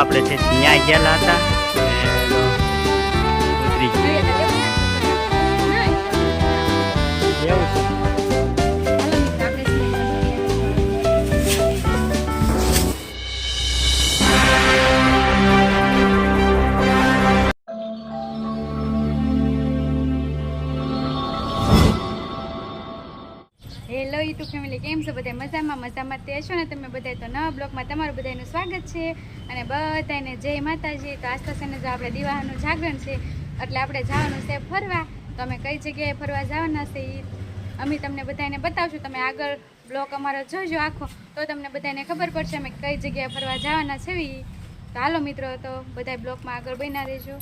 આપણે છે ત્યાં ગયેલા હતા. ફેમિલી કેમ છો? બધા મજામાં? મજામાં તે છો ને? તમે બધા તો નવા બ્લોગમાં તમારું બધાનું સ્વાગત છે. અને બધાને જય માતાજી. તો આસ્તે આસ્તે જો આપણે દિવાળીનું જાગરણ છે એટલે આપણે જવાનું છે ફરવા. તો અમે કઈ જગ્યાએ ફરવા જવાના છે ઈ અમે તમને બધાને બતાવશું. તમે આગળ બ્લોક અમારો જોજો આખો. તો તમને બધાને ખબર પડશે અમે કઈ જગ્યાએ ફરવા જવાના છે તો હાલો મિત્રો તો બધા બ્લોકમાં આગળ બન્યા રહેજો.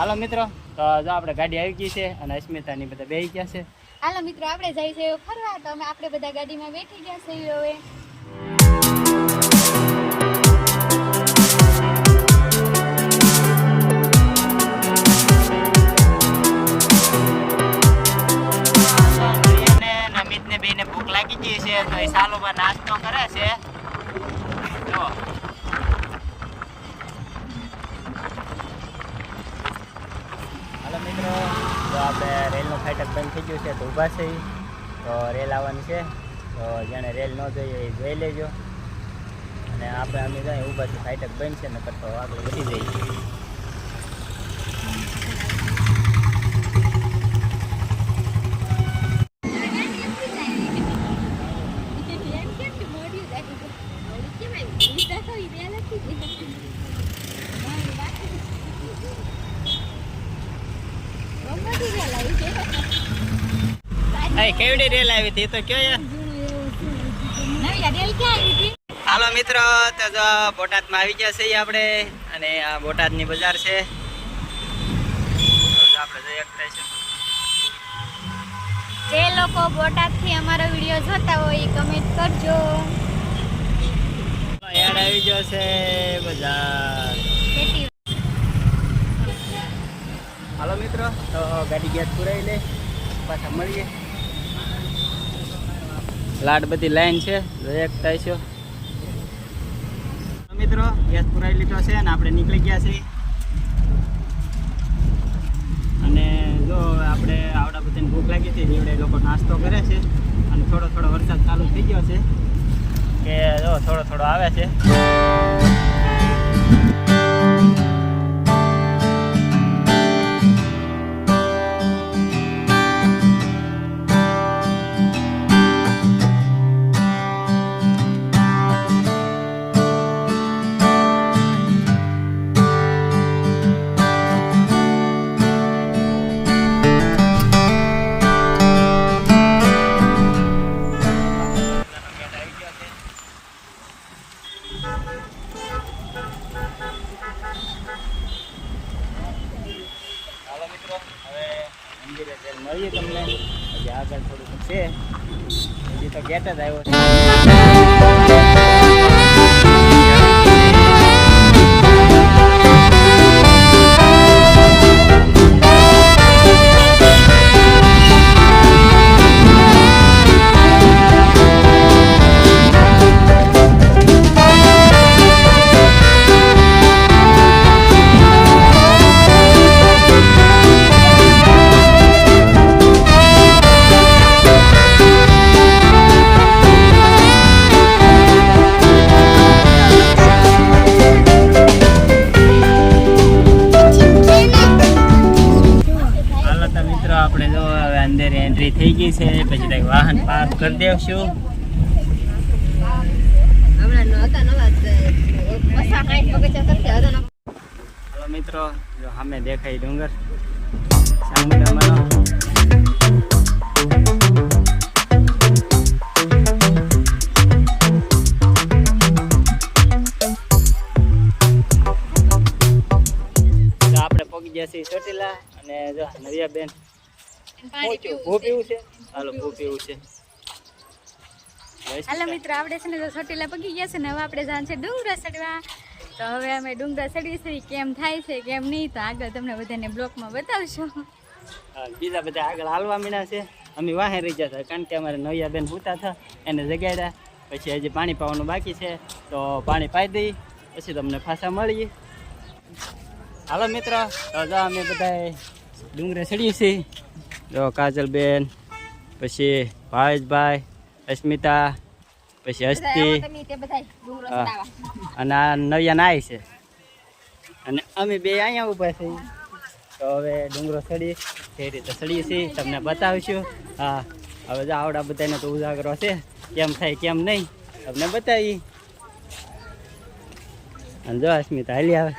હાલો મિત્રો તો જો આપણે ગાડી આવી ગઈ છે અને અસ્મિતાની બધા બેસી ગયા છે. હાલો મિત્રો આપણે જઈ છે ફરવા. તો અમે આપણે બધા ગાડીમાં બેઠી ગયા છે હવે. છે તો એ નાસ્તો કરે છે. જો. હાલો આપણે રેલનું ફાટક બંધ થઈ ગયું છે, તો ઊભા છે. તો રેલ આવવાની છે. તો જેણે રેલ ન જોઈએ એ જોઈ લેજો. અને આપણે અમે જાય ઊભા છે છે કરતો આગળ વધી જઈએ. કેવડી રેલ આવી હતી? તો કયો હાલો મિત્રો તો જો બોટાદમાં આવી ગયા છીએ આપણે અને આ બોટાદની બજાર છે. આપણે જઈ શકતા છીએ. જે લોકો બોટાદથી અમારો વીડિયો જોતા હોય એ કમેન્ટ કરજો. યાર આવી ગયો છે બજાર. હાલો મિત્રો તો ગાડી ગેસ પુરાઈ લે પાછા મળીએ. લાડ બધી લાઈન છે શકતા છો. મિત્રો, ગેસ પુરાઈ લીધો છે અને આપણે નીકળી ગયા છીએ. અને જો આપણે આવડા બધાને ભૂખ લાગી હતી નીવડે લોકો નાસ્તો કરે છે અને થોડો થોડો વરસાદ ચાલુ થઈ ગયો છે, કે જો થોડો થોડો આવે છે. મળીએ તમને. હજી આગળ થોડુંક છે. હજી તો ગેટ જ આવ્યો છે. દેવશું મિત્રો, જો સામે દેખાય ડુંગર. આપણે પહોંચી ગયા ચોટીલા, અને જો નવિયા બેન ભૂ પીવું છે? હાલો ભૂ પીવું છે. હાલો મિત્રો આપણે છે ને તો ચોટીલા પગી ગયા છે ને હવે આપણે જાણ છે ડુંગરા ચડવા. તો હવે અમે ડુંગરા ચડીશું ઈ કેમ થાય છે કેમ નહીં તો આગળ તમને બધાને બ્લોકમાં બતાવશું. બીજા બધા આગળ હાલવા મીણા છે. અમે વાહે રહી ગયા હતા કારણ કે અમારે નવિયા બેન પૂતા હતા એને જગાડ્યા પછી હજી પાણી પાવાનું બાકી છે તો પાણી પાઈ દઈ પછી તમને પાછા મળીએ. હાલો મિત્રો તો અમે બધા ડુંગરે ચડીએ છીએ. જો કાજલબેન પછી ભાવેશભાઈ અસ્મિતા પછી હસ્તી હા. અને આ નવ્યા નાય છે. અને અમે બે અહીંયા ઊભા છીએ. તો હવે ડુંગરો ચડી તે રીતે ચડીએ છીએ તમને બતાવીશું. હા હવે જો આવડા બધાને તો ઉજાગરો છે. કેમ થાય કેમ નહીં તમને બતાવી અને જો અસ્મિતા હાલી આવે.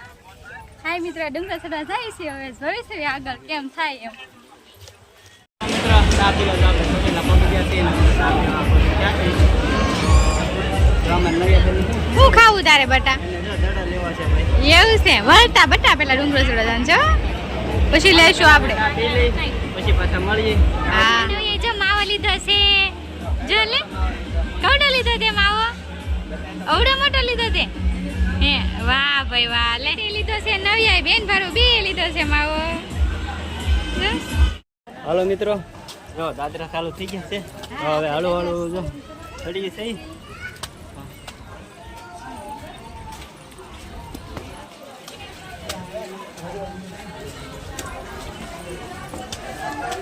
હાય મિત્રો ડુંગર ચડવા જાય છે હવે. જોઈ છે આગળ કેમ થાય એમ. મિત્રો શું ખાવું તારે બટા? એને જો દડા લેવા છે ભાઈ એવું છે? વળતા બટા પેલા ડુંગર ચડવા જવાનું પછી લેશું આપણે પછી પાછા મળીએ હા. એ જો માવો લીધો છે. જો લે. કવડો લીધો તે માવો? અવડો મોટો લીધો તે? હે વાહ ભાઈ વાહ. લે. લીધો છે નવિયા બેન ભારો બે લીધો છે માવો. હાલો મિત્રો જો દાદરા ચાલુ થઈ ગયા છે. હવે હળુ હળુ જો ચડી છે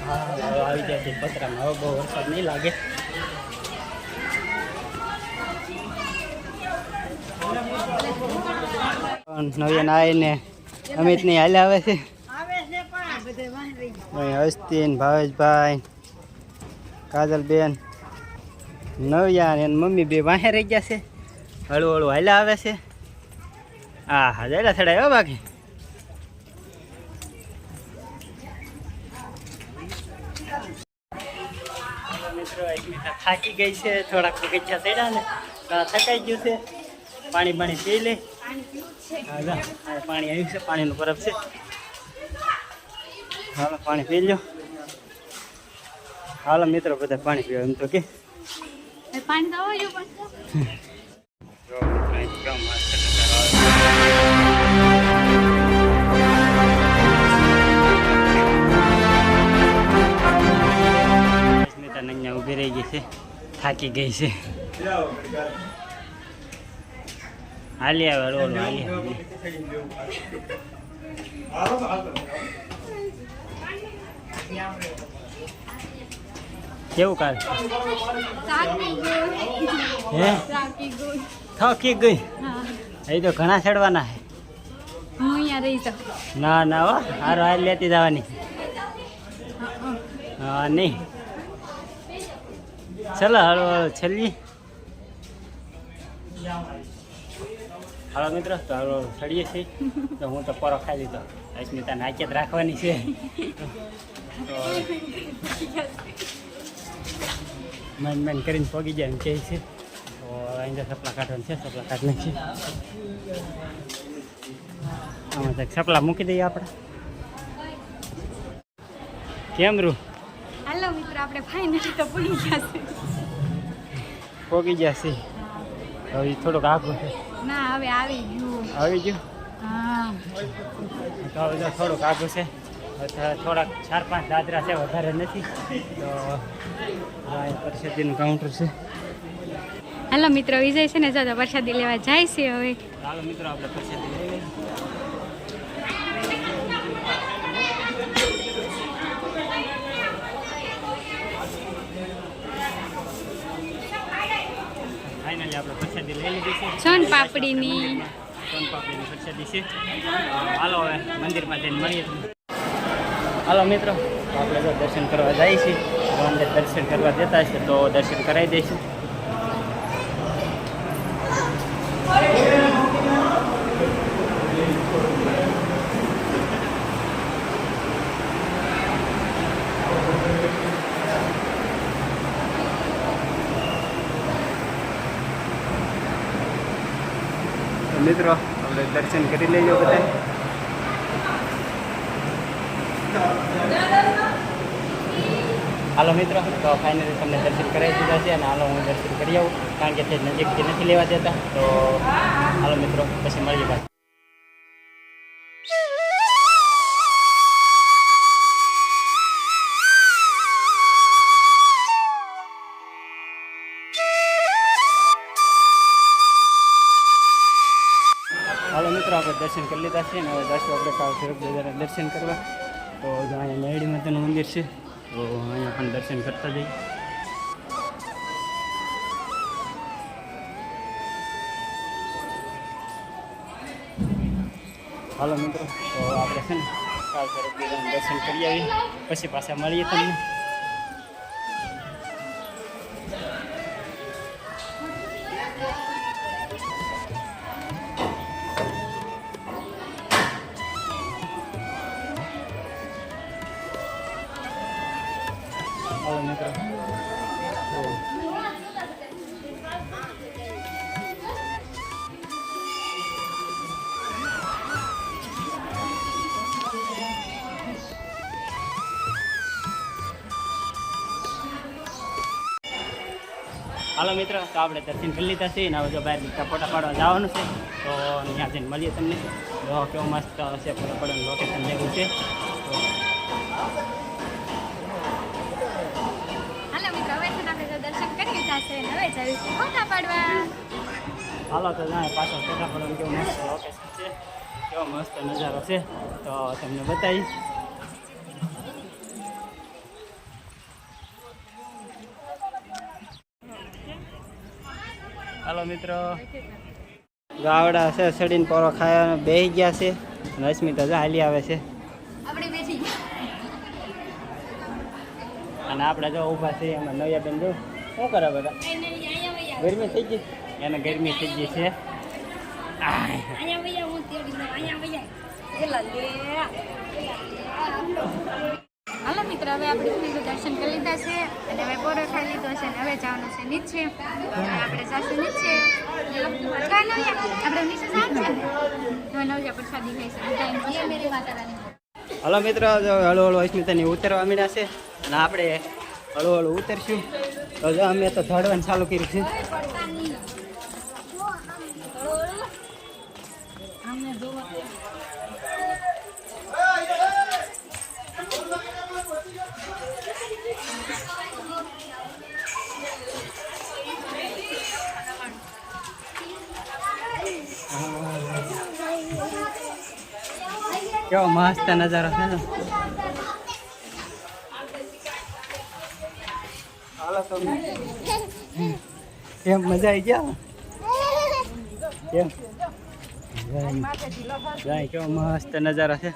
હા આવી જાય છે પતરામાં. હવે બહુ વરસાદ નહીં લાગે. નવીન આવીને અમિતની હાલ આવે છે. અહીં હસ્તીન ભાવેશભાઈ કાજલબેન નવ્યા ને મમ્મી બે વાહે રહી ગયા છે. હળવું હળવું હાલ્યા આવે છે. હા હા જયલા થડાય હો બાકી. થાકી ગઈ છે, થોડાક બગીચા ચડ્યા ને થકાઈ ગયું છે. પાણી પાણી પી લે. પાણી આવ્યું છે, પાણીનું બરફ છે. હાલો પાણી પી લો હાલો મિત્રો બધા પાણી પીવા એમ તો કે એ પાણી તો આવ્યું પણ જો મિત્રો અહીં કેમ મસ્ત નજારો આવે. સ્મિતા નૈયા ઊભી રહી ગઈ છે થાકી ગઈ છે હાલી આવે રોલ હાલી આવે. કેવું કાલ? થાકી હે? થાકી ગઈ? એ તો ઘણા ચડવાના છે હું ના ના હો. હારો હાલ લેતી જવાની. હા નહીં. ચલો હાલો છેલ્લી. હાલો મિત્રો તો હાલો ચડીએ છીએ. તો હું તો પરો ખાઈ લીધો. અસ્મિતા નાક્ય જ રાખવાની છે. મન મન કરીને પગી જાય એમ કહે છે. તો અહીંયા સપલા કાઢવાનું છે સપલા કાઢ નાખીએ. આમાં તો સપલા મૂકી દઈએ આપણે. કેમ રૂ? હાલો મિત્રો આપણે ફાઇનલી તો પૂરી ગયા છે. પોગી ગયા છે. હવે થોડુંક આઘું છે. ના હવે આવી ગયું. આવી ગયું? હા. તો થોડુંક આઘું છે. થોડાક ચાર પાંચ દાદરા છે વધારે નથી. તો આ પરસાદીનું કાઉન્ટર છે. હાલો મિત્રો વિજય છે ને જો પરસાદી લેવા જાય છે હવે. હાલો મિત્રો આપણે પરસાદી ફાઇનલી આપણે પ્રસાદી લઈ લીધી છે. સોન પાપડીની. સોન પાપડીની પ્રસાદી છે. હાલો હવે મંદિરમાં જઈને મળીએ હાલો મિત્રો આપણે જો દર્શન કરવા જઈએ છીએ તો દર્શન કરવા જતા છે તો દર્શન કરાવી દઈશું. મિત્રો, આપણે દર્શન કરી લેજો બધા હાલો મિત્રો, તો ફાઇનલી તમને દર્શન કરાવી દીધા છે અને હાલો હું દર્શન કરી આવું, કારણ કે તે નજીકથી નથી લેવા દેતા. તો હાલો મિત્રો, પછી મળીએ આપણે દર્શન કરી લીધા છે અને હવે દસ આપણે દર્શન કરવા. તો અહીંયા મેરડી માતાનું મંદિર છે. તો અહીંયા પણ દર્શન કરતા જઈએ હાલો મિત્રો તો આપણે છે ને કાલ બજારના દર્શન કરી આવીએ પછી પાછા મળીએ તમને હાલો મિત્રો તો આપણે દર્શન કરી લીધા ને હવે જો બહાર નીકળતા ફોટા પાડવા જવાનું છે તો ત્યાં જઈને મળીએ તમને. જો કેવું મસ્ત હશે ફોટા પાડવાનું લોકેશન જેવું છે. હાલો તો હાલો જાય પાછળ ફોટા પાડવાનું કેવું મસ્ત લોકેશન છે કેવો મસ્ત નજારો છે તો તમને બતાવીશ. હાલો મિત્રો. ગાવડા છે સડીને પોરો ખાયા બેસી ગયા છે. અને તો જો હાલી આવે છે. અને આપણે જો ઊભા છે એમાં નવ્યા બેન જો શું કરે બધા? ગરમી થઈ ગઈ? એને ગરમી થઈ ગઈ છે. હાલો મિત્ર હવે આપણે છે દર્શન કરી લીધા છે અને હવે પોરો ખાઈ લીધો છે અને હવે જવાનું છે નીચે. આપણે જાશું નીચે. આપણે નીચે જવાનું છે ને. નવ્યા પ્રસાદી બધા મેરી માતા રાની હલો મિત્રો હળુ હળુ અસ્મિતાની ઉતરવા માંડ્યા છે અને આપણે હળુ હળુ ઉતરશું. તો જો અમે તો ધડવાનું ચાલુ કર્યું છે. કેવો મસ્ત નજારો છે ને. કેમ મજા આવી ગયા? કેમ? જાય કેવો મસ્ત નજારો છે.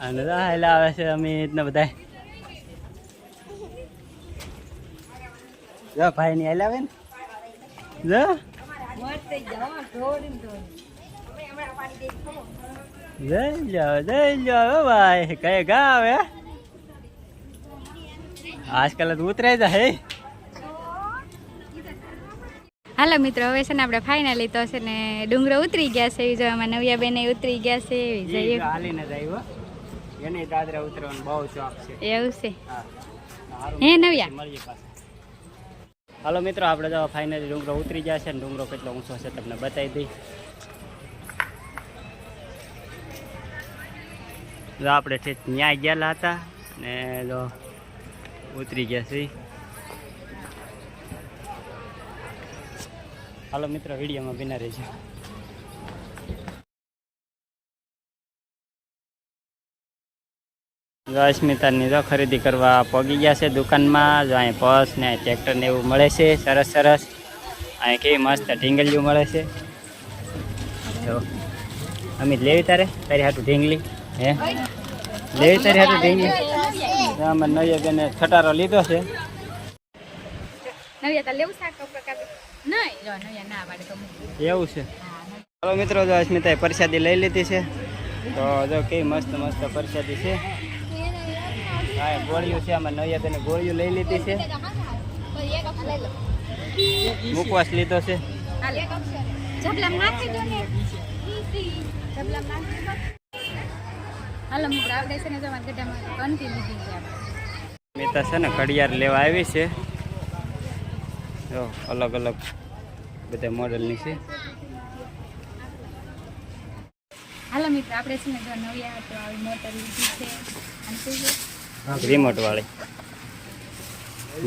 અને રાહેલા આવે છે અમિત ને બધા જો ભાઈ ની હાલ્યા આવે ને. જો. જઈ જાઓ જઈ જાઓ ભાઈ કઈ ગા આજકાલ તો ઉતરાઈ જાય હાલો મિત્રો હવે છે ને આપણે ફાઇનલી તો છે ને ડુંગરો ઉતરી ગયા છે એવી જોવામાં નવ્યા બેને ઉતરી ગયા છે એવી જઈએ. હાલીને જાય એને દાદરા ઉતરવાનો બહુ શોખ છે. એવું છે. હે. નવિયા? હાલો મિત્રો, આપણે તો ફાઇનલી ડુંગરો ઉતરી ગયા છે ડુંગરો કેટલો ઊંચો છે તમને બતાવી દઈ. જો આપણે ઠેઠ ન્યાય ગયેલા હતા ને જો ઉતરી ગયા છે હાલો મિત્રો, વિડીયોમાં બિના રહેજો. જો અસ્મિતાની જો ખરીદી કરવા પગી ગયા છે દુકાનમાં જો અહીં પર્સ ને ટ્રેક્ટર ને એવું મળે છે સરસ સરસ. અહીં કેવી મસ્ત ઢીંગલીઓ મળે છે. જો અમિત લેવી તારે? તારી હાટું ઢીંગલી હે? લેવી તારી હાટું ઢીંગલી? અમે નૈયા બેને ખટારો લીધો છે. નવ્યા નવ્યા. એવું છે? ચાલો મિત્રો જો અસ્મિતાએ પરસાદી લઈ લીધી છે. તો જો કેવી મસ્ત મસ્ત પરસાદી છે. હા ગોળીઓ છે, આમાં નૈયા બેને ગોળીઓ લઈ લીધી છે. મુકવાસ લીધો છે. આપણે છે ને, ઘડિયાળ લેવા આવી છે. જો, અલગ અલગ બધા મોડલની છે. હાલો મિત્રો, આપણે છે ને જો નવ્યા તો આવી મોટર લીધી છે. અને શું છે રિમોટ વાળી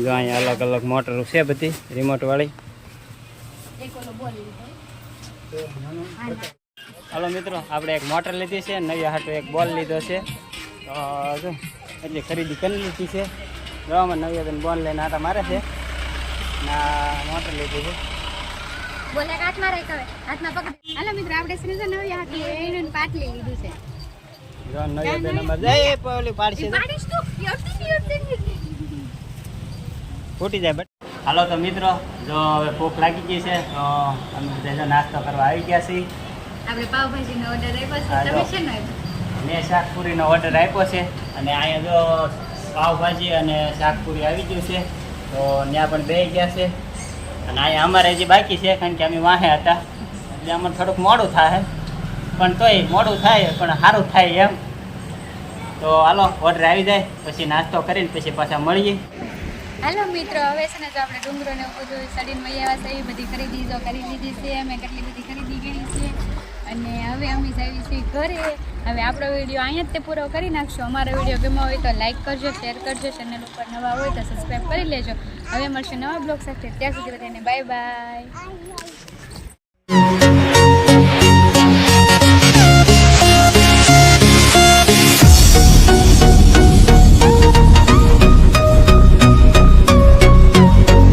જો અહીંયા અલગ અલગ મોટરો છે બધી રિમોટ વાળી એક ઓલો બોલ લીધો હાલો મિત્રો આપણે એક મોટર લીધી છે નવી હાટો એક બોલ લીધો છે. તો જો એટલી ખરીદી કરી લીધી છે. જોવામાં નવી બેન બોલ લઈને આટા મારે છે. ના મોટર લીધી છે. બોલે હાથમાં રાખ હવે હાથમાં પકડ. હાલો મિત્રો આપણે શ્રીજો નવી હાથી એનું પાટલી લીધું છે. જો નવી બેન નંબર જય પેલી પાડશે. પાડીશ તું. ફૂટી જાય બટ હાલો તો મિત્રો જો હવે ભૂખ લાગી ગઈ છે તો અમે બધા નાસ્તો કરવા આવી ગયા છીએ. આપણે પાવભાજીનો ઓર્ડર આપ્યો છે. તમે મેં શાકપુરીનો ઓર્ડર આપ્યો છે અને અહીંયા જો પાવભાજી અને શાકપુરી આવી ગયું છે તો ત્યાં પણ બે ગયા છે. અને અહીંયા અમારે હજી બાકી છે કારણ કે અમે વાહે હતા. એટલે અમને થોડુંક મોડું થાય. પણ તોય મોડું થાય પણ સારું થાય એમ. તો હાલો ઓર્ડર આવી જાય પછી નાસ્તો કરીને પછી પાછા મળીએ. હાલો મિત્રો, હવે છે ને જો આપણે ડુંગરો ને એવું બધું સડીને મળી આવ્યા છે, એ બધી ખરીદી જો કરી દીધી છે, અમે કેટલી બધી ખરીદી કરી છે. અને હવે અમે જઈએ છીએ ઘરે. હવે આપણો વીડિયો અહીંયા જ તે પૂરો કરી નાખશું. અમારો વીડિયો ગમ્યો હોય તો લાઈક કરજો, શેર કરજો, ચેનલ ઉપર નવા હોય તો સબસ્ક્રાઈબ કરી લેજો. હવે મળશે નવા બ્લોગ સાથે. ત્યાં સુધી બધાને બાય બાય